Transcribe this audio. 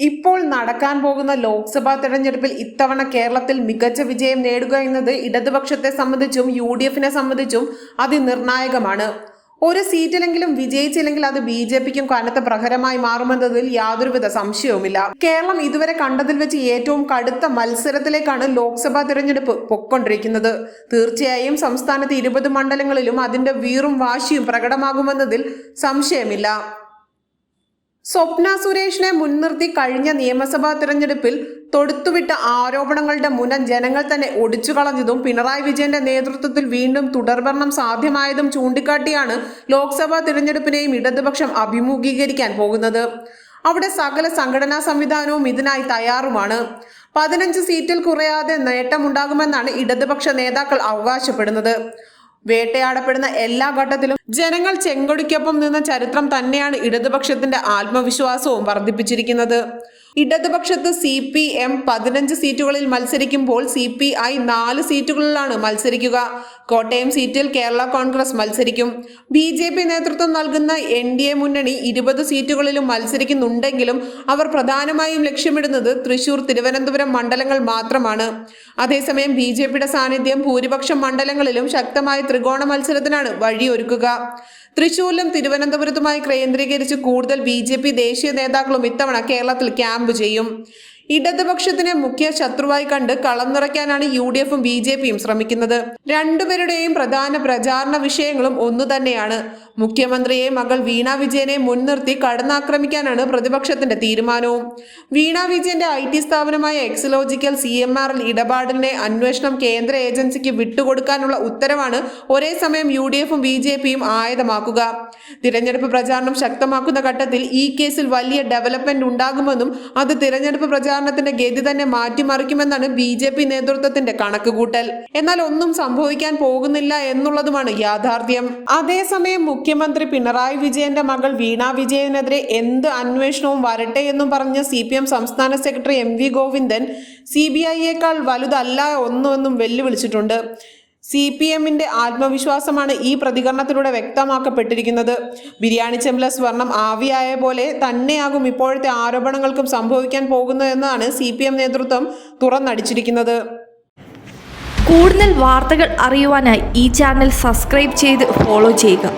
ഇപ്പോൾ നടക്കാൻ പോകുന്ന ലോക്സഭാ തെരഞ്ഞെടുപ്പിൽ ഇത്തവണ കേരളത്തിൽ മികച്ച വിജയം നേടുക എന്നത് ഇടതുപക്ഷത്തെ സംബന്ധിച്ചും യു ഡി എഫിനെ സംബന്ധിച്ചും അതിനിർണായകമാണ്. ഒരു സീറ്റിലെങ്കിലും വിജയിച്ചില്ലെങ്കിൽ അത് ബി ജെ പിക്കും കനത്ത പ്രഹരമായി മാറുമെന്നതിൽ യാതൊരുവിധ സംശയവുമില്ല. കേരളം ഇതുവരെ കണ്ടതിൽ വെച്ച് ഏറ്റവും കടുത്ത മത്സരത്തിലേക്കാണ് ലോക്സഭാ തിരഞ്ഞെടുപ്പ് പൊക്കൊണ്ടിരിക്കുന്നത് തീർച്ചയായും സംസ്ഥാനത്ത് ഇരുപത് മണ്ഡലങ്ങളിലും അതിന്റെ വീറും വാശിയും പ്രകടമാകുമെന്നതിൽ സംശയമില്ല. സ്വപ്ന സുരേഷിനെ മുൻനിർത്തി കഴിഞ്ഞ നിയമസഭാ തിരഞ്ഞെടുപ്പിൽ തൊടുത്തുവിട്ട ആരോപണങ്ങളുടെ മുനം ജനങ്ങൾ തന്നെ ഒടിച്ചു കളഞ്ഞതും പിണറായി വിജയന്റെ നേതൃത്വത്തിൽ വീണ്ടും തുടർഭരണം സാധ്യമായതും ചൂണ്ടിക്കാട്ടിയാണ് ലോക്സഭാ തിരഞ്ഞെടുപ്പിനെയും ഇടതുപക്ഷം അഭിമുഖീകരിക്കാൻ പോകുന്നത്. അവിടെ സകല സംഘടനാ സംവിധാനവും ഇതിനായി തയ്യാറുമാണ്. പതിനഞ്ച് സീറ്റിൽ കുറയാതെ നേട്ടമുണ്ടാകുമെന്നാണ് ഇടതുപക്ഷ നേതാക്കൾ അവകാശപ്പെടുന്നത്. വേട്ടയാടപ്പെടുന്ന എല്ലാ ഘട്ടത്തിലും ജനങ്ങൾ ചെങ്കൊടിക്കൊപ്പം നിന്ന ചരിത്രം തന്നെയാണ് ഇടതുപക്ഷത്തിന്റെ ആത്മവിശ്വാസവും വർദ്ധിപ്പിച്ചിരിക്കുന്നത്. ഇടതുപക്ഷത്ത് സി പി എം പതിനഞ്ച് സീറ്റുകളിൽ മത്സരിക്കുമ്പോൾ സി പി ഐ നാല് സീറ്റുകളിലാണ് മത്സരിക്കുക. കോട്ടയം സീറ്റിൽ കേരള കോൺഗ്രസ് മത്സരിക്കും. ബി ജെ പി നേതൃത്വം നൽകുന്ന എൻ ഡി എ മുന്നണി ഇരുപത് സീറ്റുകളിലും മത്സരിക്കുന്നുണ്ടെങ്കിലും അവർ പ്രധാനമായും ലക്ഷ്യമിടുന്നത് തൃശൂർ തിരുവനന്തപുരം മണ്ഡലങ്ങൾ മാത്രമാണ്. അതേസമയം ബി ജെ പിയുടെ സാന്നിധ്യം ഭൂരിപക്ഷം മണ്ഡലങ്ങളിലും ശക്തമായ ത്രികോണ മത്സരത്തിനാണ് വഴിയൊരുക്കുക. തൃശൂരിലും തിരുവനന്തപുരത്തുമായി കേന്ദ്രീകരിച്ച് കൂടുതൽ ബി ദേശീയ നേതാക്കളും ഇത്തവണ കേരളത്തിൽ ക്യാമ്പ് ചെയ്യും. ഇടതുപക്ഷത്തിനെ മുഖ്യ ശത്രുവായി കണ്ട് കളം നിറയ്ക്കാനാണ് യു ഡി എഫും ബി ജെ പിയും ശ്രമിക്കുന്നത്. രണ്ടുപേരുടെയും പ്രധാന പ്രചാരണ വിഷയങ്ങളും ഒന്നു തന്നെയാണ് മുഖ്യമന്ത്രിയെ മകൾ വീണ വിജയനെ മുൻനിർത്തി കടന്നാക്രമിക്കാനാണ് പ്രതിപക്ഷത്തിന്റെ തീരുമാനവും. വീണ വിജയന്റെ ഐ ടി സ്ഥാപനമായ എക്സലോജിക്കൽ സി എം ആറിൽ ഇടപാടിനെ അന്വേഷണം കേന്ദ്ര ഏജൻസിക്ക് വിട്ടുകൊടുക്കാനുള്ള ഉത്തരവാണ് ഒരേ സമയം യു ഡി എഫും ബി ജെ പിയും ആയുധമാക്കുക. തിരഞ്ഞെടുപ്പ് പ്രചാരണം ശക്തമാക്കുന്ന ഘട്ടത്തിൽ ഈ കേസിൽ വലിയ ഡെവലപ്മെന്റ് ഉണ്ടാകുമെന്നും അത് തിരഞ്ഞെടുപ്പ് പ്രചാരണത്തിന്റെ ഗതി തന്നെ മാറ്റിമറിക്കുമെന്നാണ് ബി ജെ പി നേതൃത്വത്തിന്റെ കണക്കുകൂട്ടൽ. എന്നാൽ ഒന്നും സംഭവിക്കാൻ പോകുന്നില്ല എന്നുള്ളതുമാണ് യാഥാർത്ഥ്യം. അതേസമയം മുഖ്യമന്ത്രി പിണറായി വിജയന്റെ മകൾ വീണ വിജയനെതിരെ എന്ത് അന്വേഷണവും വരട്ടെ എന്നും പറഞ്ഞ സി പി എം സംസ്ഥാന secretary M V Govindan C B ഐയേക്കാൾ വലുതല്ല ഒന്നുമെന്നും വെല്ലുവിളിച്ചിട്ടുണ്ട്. സി പി എമ്മിന്റെ ആത്മവിശ്വാസമാണ് ഈ പ്രതികരണത്തിലൂടെ വ്യക്തമാക്കപ്പെട്ടിരിക്കുന്നത്. ബിരിയാണി ചെമ്പല സ്വർണം ആവിയായ പോലെ തന്നെയാകും ഇപ്പോഴത്തെ ആരോപണങ്ങൾക്കും സംഭവിക്കാൻ പോകുന്നതെന്നാണ് സി പി എം നേതൃത്വം തുറന്നടിച്ചിരിക്കുന്നത്. കൂടുതൽ വാർത്തകൾ അറിയുവാനായി ഈ ചാനൽ സബ്സ്ക്രൈബ് ചെയ്ത് ഫോളോ ചെയ്യുക.